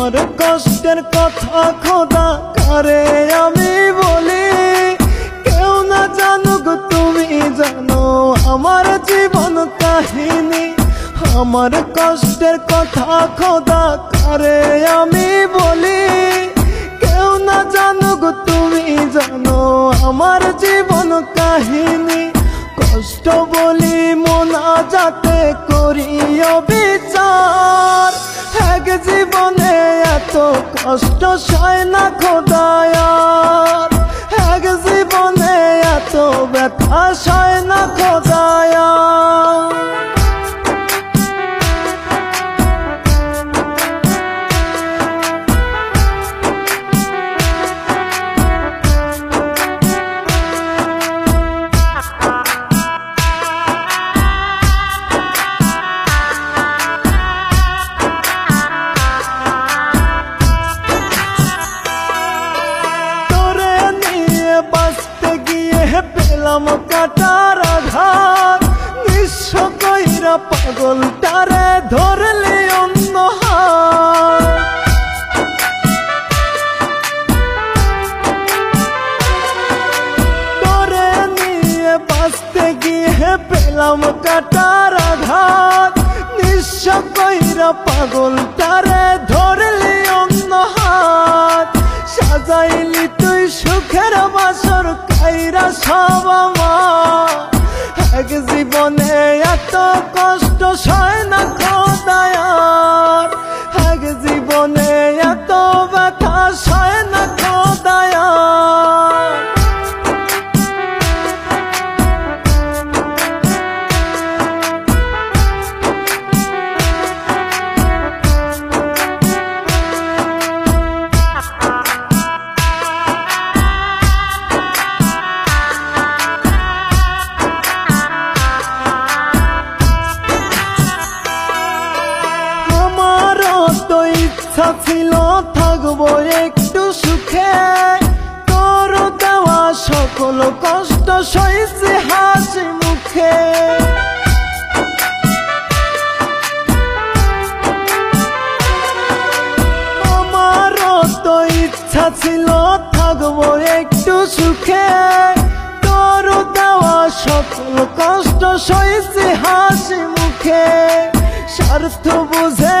কষ্টের কথা খোদা কারে, আমি বলি, কেউ না জানুক তুমি জানো, আমার জীবন কাহিনী। আমার কষ্টের কথা খোদা কারে, আমি বলি, কেউ না জানুক তুমি জানো, আমার জীবন কাহিনী। কষ্ট বলি মোনা যাতে করিও বিচার এক কষ্ট সয় না খোদায়ার। এক জীবনে এত ব্যথা সয় পেলাম কাটার আঘাত। নিঃস্ব কইরা পাগলটারে ধরলে অন্য বাঁচতে গিয়ে পেলাম কাটার আঘাত। নিঃস্ব কইরা পাগলটারে ধরলি অন্য হাত সব আমার। এক জীবনে এত কষ্ট সয় না খোদায়ার। এক জীবনে এত ব্যথা সয় সকল কষ্ট সইছে হাসি মুখে। আমারও তো ইচ্ছা ছিল থাকব একটু সুখে। তোর দেওয়া সকল কষ্ট সইছে হাসি মুখে। স্বার্থ বুঝে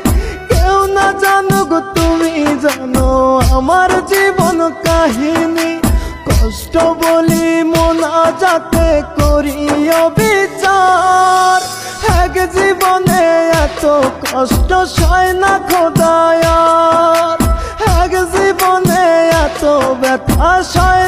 কেউ না জানুক তুমি জানো আমার জীবন কাহিনী। কষ্ট বলি মোনা যাতে করিও বিচার এক জীবনে এত কষ্ট সয় না খোদায়ার। এক জীবনে এত ব্যথা সয়